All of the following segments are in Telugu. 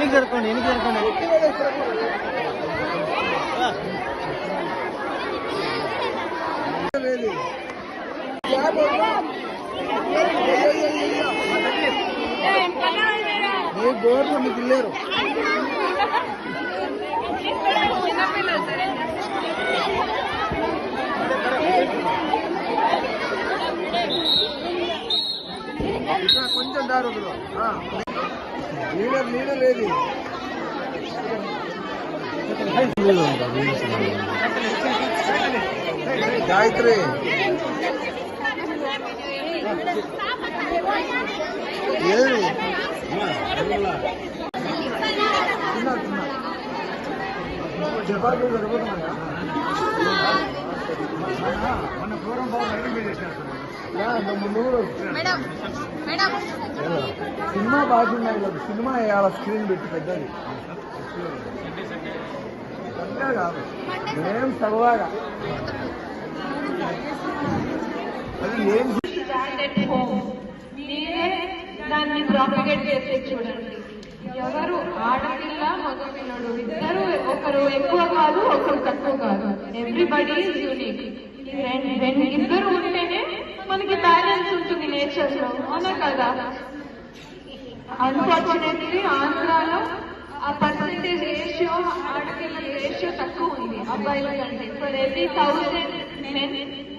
ఎనికి జరుపుకోండి ఎనికి జరుపుకోండి కొంచెం దారు లీడర్ లీడర్ ఏది గాయత్రి. ఏది? తిన్నా సినిమా బాగున్నాయి కదా సినిమా వేయాల? స్క్రీన్ పెట్టి పెద్దది. పెద్దగా కాదు. మేం సరదాగా. అది ఏం దాన్ని ప్రాపగేట్ చేసి చూడండి. ఎవరు ఆడపిల్ల మగపిల్లడు ఇద్దరు ఒకరు ఎక్కువ కాదు ఒకరు తక్కువ కాదు. ఎవ్రీబడి ఈజ్ యూనిక్ ఇద్దరు ఉంటేనే మనకి బ్యాలెన్స్ ఉంటుంది నేచర్లో. అవునా కదా? అన్ఫార్చునేట్లీ ఆంధ్రాలో ఆ పర్సంటేజ్ రేషియో ఆడపిల్లల రేషియో తక్కువ ఉంది. అబ్బాయిల కంటే. For every thousand men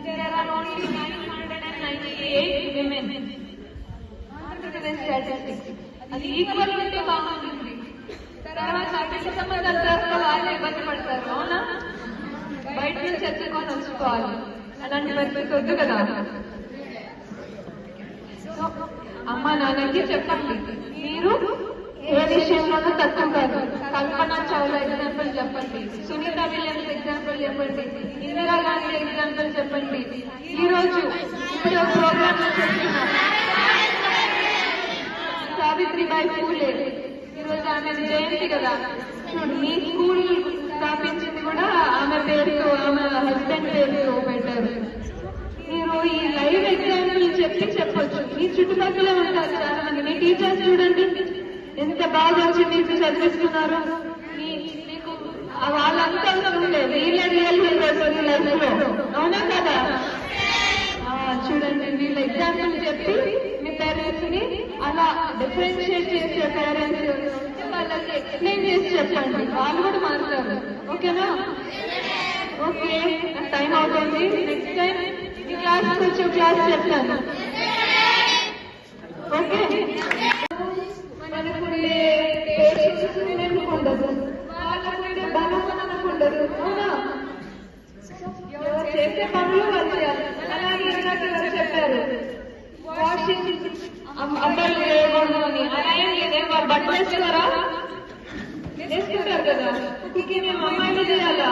there are only nine hundred and ninety eight women Andhra Pradesh statistics అది ఈక్వల్ ఉంటే బాగుంటుంది. తర్వాత పెళ్ళి సంబంధాలు తర్వాత వాళ్ళే ఇబ్బంది పడతారు. అవునా? బయట నుంచి ఎత్తుకొని వచ్చుకోవాలి అలాంటి పరిస్థితి వద్దు కదా. అమ్మ నాన్నకి చెప్పండి. మీరు ఏ విషయంలోనూ తక్కువ కాదు. కల్పన చావుల ఎగ్జాంపుల్ చెప్పండి. సునీత విలియమ్స్ ఎగ్జాంపుల్ చెప్పండి. ఇందిరా గాంధీ ఎగ్జాంపుల్ చెప్పండి. ఈ రోజు ఇప్పుడు ప్రోగ్రామ్లో చెప్తున్నా. సావిత్రిబాయి పూలే. ఈరోజు రోజు ఆమె జయంతి కదా. చూడు మీ స్కూల్ స్థాపించింది కూడా ఆమె పేరుతో ఆమె హస్బెండ్ పేరుతో పెట్టారు. మీరు ఈ లైవ్ ఎగ్జాంపుల్ చెప్పి చెప్పొచ్చు. మీ చుట్టుపక్కల ఉంటారు చాలా మంది మీ టీచర్స్ చూడండి. ఎంత బాగా వచ్చి మీకు చదివిస్తున్నారు. వాళ్ళంతా ఉండే లేదు వీళ్ళే రియల్ హీరోస్ లైఫ్లో అవునా కదా? చూడండి వీళ్ళ ఎగ్జాంపుల్ చెప్పి చాలా డిఫరెన్షియేట్ చేసే పేరెంట్స్ వాళ్ళకి ఎక్స్ప్లెయిన్ చేసి చెప్పండి. వాళ్ళు కూడా మారుతారు. ఓకేనా? ఓకే. టైం అవుతుంది. నెక్స్ట్ టైం ఈ క్లాస్ కొంచెం క్లాస్ చెప్తాను. ఓకే మనకుండే పేషెన్స్ మనకు ఉండదు వాళ్ళకుండే బలం మనకు ఉండదు అవునా ఎవరు చేసే పనులు వాళ్ళు చేయాలి అలాగే ఇందాక ఎవరు చెప్పారు వాషింగ్ అబ్బాయిలు చేయకూడదు అని అలా ఏం లేదే వాళ్ళు కదా. కుకింగ్ మేము అమ్మాయిలు చేయాలా?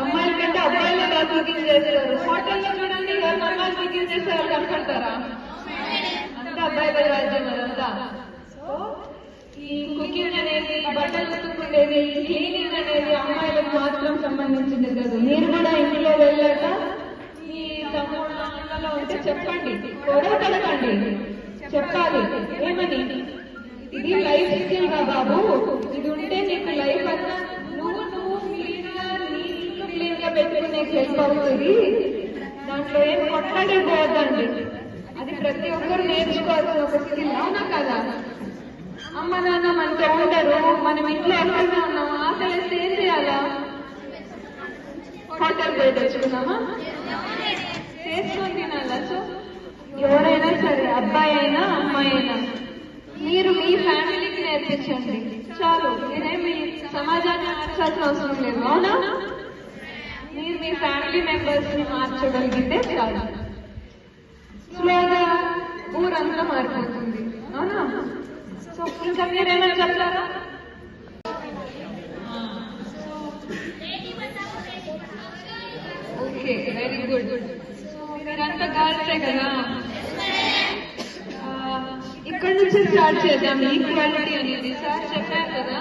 అమ్మాయిల కంటే అబ్బాయిలు కాదు కుకింగ్ చేస్తారు హోటల్లో చూడండి అమ్మాయిలు కుకింగ్ చేస్తే వాళ్ళు కనపడతారా అంతా అబ్బాయిల రాజ్యం అదంతా ఈ కుకింగ్ అనేది బట్టలు ఉతుక్కునేది క్లీనింగ్ అనేది అమ్మాయిలకు మాత్రం సంబంధించింది కాదు. మీరు కూడా ఇంట్లో వెళ్ళాక మీ తమ్ముడు ఉంటే చెప్పండి. గొడవ పడకండి చెప్పాలి. ఏమని ఇది లైఫ్ స్కిల్గా బాబు? ఇది ఉంటే నీకు లైఫ్ అంతా నువ్వు నువ్వు క్లీన్గా క్లీన్గా పెట్టుకునే హెల్ప్ అవుతుంది దాంట్లో ఏం కొట్లాడకపోవద్దండి అది ప్రతి ఒక్కరు నేర్చుకోవాల్సిన ఒక స్కిల్ అవునా కదా? అమ్మ నాన్న మనతో ఉండరు మనం ఇంట్లో ఎక్కడో ఉన్నాం ఆకలి వేస్తే ఏం చేయాలా? హోటల్ పోయి తెచ్చుకున్నామా చేసుకొని తినాలా? సో ఎవరైనా సరే అబ్బాయి అయినా అమ్మాయి అయినా మీరు మీ ఫ్యామిలీకి నేర్పించండి. చాలు మీరేమి సమాజాన్ని మార్చాల్సిన అవసరం లేదు అవునా? మీరు మీ ఫ్యామిలీ మెంబర్స్ని మార్చగలిగితే చాలు. స్లోగా ఊరంతా మారిపోతుంది అవునా? సో ఇంకా మీరేమైనా చెప్తారా? Okay very good. మీరంతా గర్ల్సే కదా? ఇక్కడ నుంచి స్టార్ట్ చేద్దాం? ఈక్వాలిటీ అనేది సార్ చెప్పారు కదా.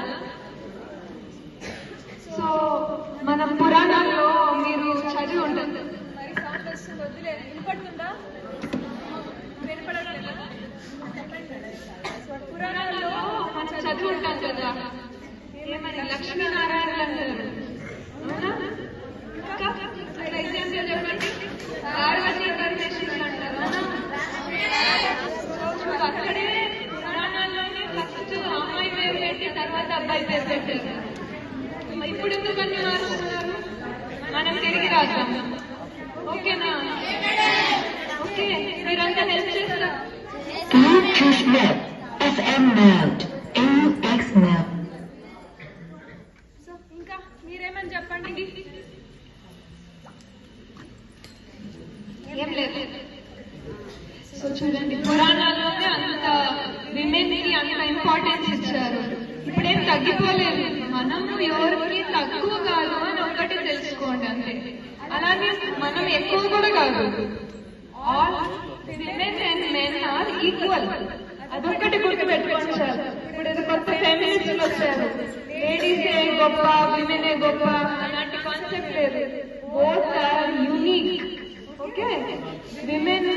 సో మన పురాణాల్లో మీరు చదివి ఉంటుంది మరి సౌండ్ వస్తుంది వద్దులే వినపడుతుందా? వినపడట్లేదా? పురాణాల్లో మనం చదివి ఉంటాం కదా. ఏమని లక్ష్మీనారాయణలు ఇప్పుడు ఎందుకని మారుతున్నారు మనం తిరిగి రాద్దాం ఓకేనా ఓకే మీరంతా హెల్ప్ చేస్తారా Bluetooth mode. FM mode. AX mode. So ఇంకా మీరేమని చెప్పండి ఏం లేదు సో చూడండి పురాణాల్లోనే అంత విమెన్కి అంత ఇంపార్టెన్స్ ఇచ్చారు ఇప్పుడేం తగ్గిపోలేదు మనము ఎవరికి తక్కువ కాదు అని ఒక్కటి తెలుసుకోండి అంతే. అలాగే మనం ఎక్కువ కూడా కాదు. All women and men are equal అదొక్కటి గుర్తు పెట్టుకోండి సార్. ఇప్పుడు ఇది కొత్త ఫెమినిస్టులు వచ్చారు. లేడీసే గొప్ప విమెనే గొప్ప అలాంటి కాన్సెప్ట్ లేదు. Both are unique okay women